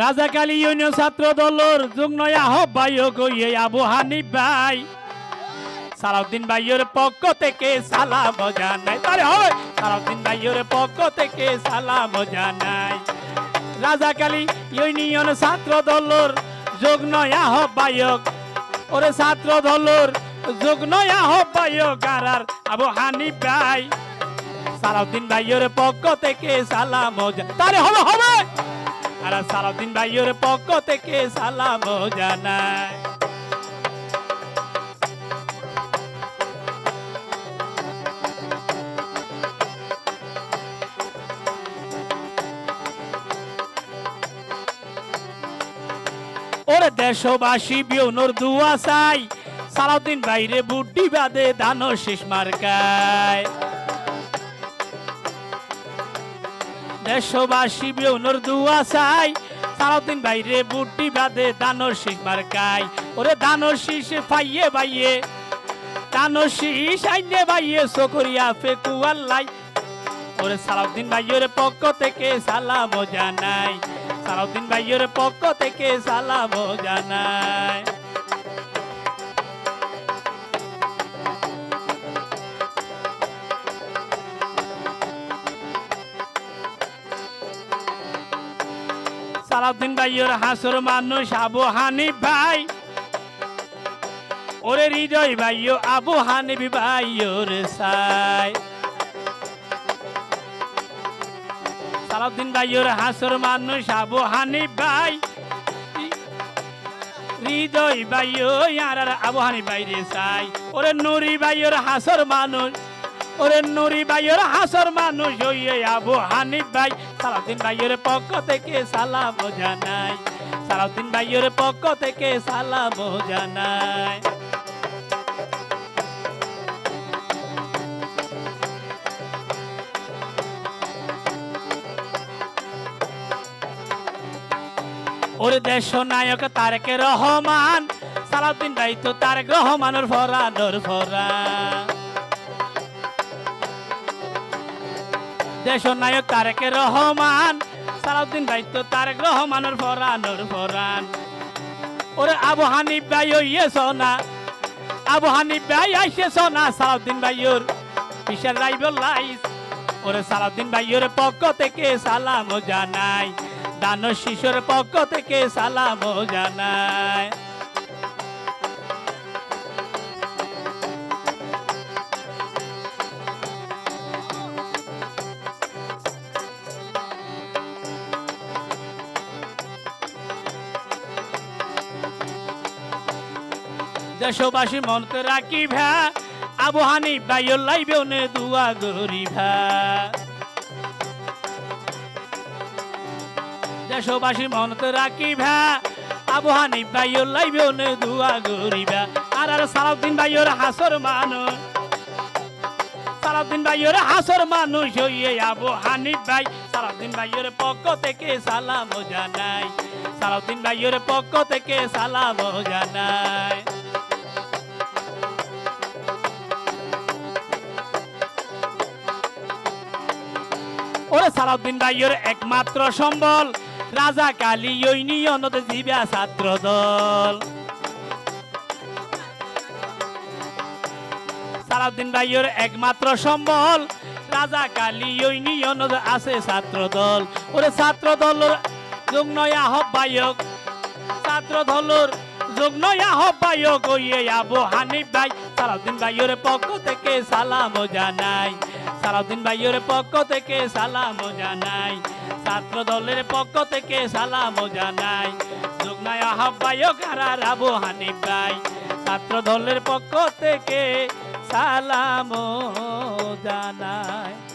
রাজাকালী union ছাত্র দলর যুগ্ম আহ্বায়ক ইয়ে আবু হানিফ ভাই। সালাউদ্দিন ভাইয়ের পক্ষ থেকে সালাম জানাই। তারে হয়, সালাউদ্দিন ভাইয়ের পক্ষ থেকে সালাম জানাই। রাজাকালী ইউনিয়ন ছাত্র দলর যুগ্ম আহ্বায়ক, ওরে ছাত্র দলর যুগ্ম আহ্বায়ক আর আবু হানিফ ভাই। সালাউদ্দিন ভাইয়ের পক্ষ থেকে সালাম তারে হবে হবে। আর সালাউদ্দিন ভাইয়ের পক্ষ থেকে সালাম জানাই। ওরে দেশবাসী, বিয়নোর দুয়া চাই। সালাউদ্দিন বাইরে বুড্ডি বাদে দানো শেষ মার্কায়। দেশবাসী বিয়নোর দুয়া চাই। সালাউদ্দিন বাইরে বুড্ডি বাদে দানোর শেষ মার্কায় ওরে দানোর শীষ ফাইয়ে বাইয়ে, দানোর শীষ আইনে বাইয়ে সকরিয়া ফেকু আল্লাই। ওরে সালাউদ্দিন ভাইয়ের পক্ষ থেকে সালাম জানাই। সালাউদ্দিন ভাইয়ের পক্ষ থেকে সালাম জানাই। সালাউদ্দিন ভাইয়ের হাসর মানুষ আবু হানিফ ভাই। ওরে হৃদয় ভাইও আবু হানিফ ভাইয়ের সাই। সালাউদ্দিন ভাইয়ের হাসর মানুষ আবু হানিফ ভাই। হৃদয় ভাইও আর আবু হানিফ ভাই রে চাই ওরে নুরি ভাইয়ের হাসর মানুষ। ওরে নুরি ভাইয়ের হাসর মানুষ ওই আবু হানিফ ভাই। সালাউদ্দিন ভাইয়ের পক্ষ থেকে সালাম জানাই। সালাউদ্দিন ভাইয়ের পক্ষ থেকে সালাম জানাই। ওরে দেশ নায়ক তারেক রহমান, সালাউদ্দিন ভাই তো তারেক রহমানের ফরানোর ফরা দেশ নায়ক তারেক রহমান। সালাউদ্দিন ভাই তো তারেক রহমানের ফরানোর ফরান। ওরে আবু হানিফ ভাই ইয়ে সোনা। আবু হানিফ ভাই আইসে সোনা সালাউদ্দিন ভাইয়ের। বিশাল রাইবল লাইস। ওরে সালাউদ্দিন ভাইয়ের পক্ষ থেকে সালাম জানাই। দানো শিশুর পক্ষ থেকে সালাম জানাই। দেশবাসী মনতে রাখি ভা আবু হানি বাইও লাইবেও নে দুয়া গরি ভা দেশবাসী মনতে রাখি ভা আবু হানি বাইও লাইবেও নে দুয়া গরি ভা আর আর সালাউদ্দিন বাইওর হাসর মানুষ। সালাউদ্দিন ভাইয়ের হাসর মানুষ হইয়ে আবু হানিফ ভাই। সালাউদ্দিন ভাইয়ের পক্ষ থেকে সালাম জানাই। সালাউদ্দিন ভাইয়ের পক্ষ থেকে সালাম জানাই। ওরে সালাউদ্দিন ভাইয়ের একমাত্র সম্বল। রাজা কালী ইউনিয়নত জিবা ছাত্র দল। সালাউদ্দিন ভাইয়ের একমাত্র সম্বল। রাজা কালী ইউনিয়নত আছে ছাত্র দল। ওরে ছাত্র দলের যুগ্ম আহ্বায়ক ছাত্র দলের যুগ্ম আহ্বায়ক ওইয়ে আবু হানিফ ভাই। সালাউদ্দিন ভাইয়ের পক্ষ থেকে সালাম জানাই। সালাউদ্দিন ভাইয়ের পক্ষ থেকে সালাম জানাই। ছাত্র দলের পক্ষ থেকে সালাম জানাই। যুগ্ম আহ্বায়ক আর আবু হানিফ ভাই। ছাত্র দলের পক্ষ থেকে সালাম জানাই।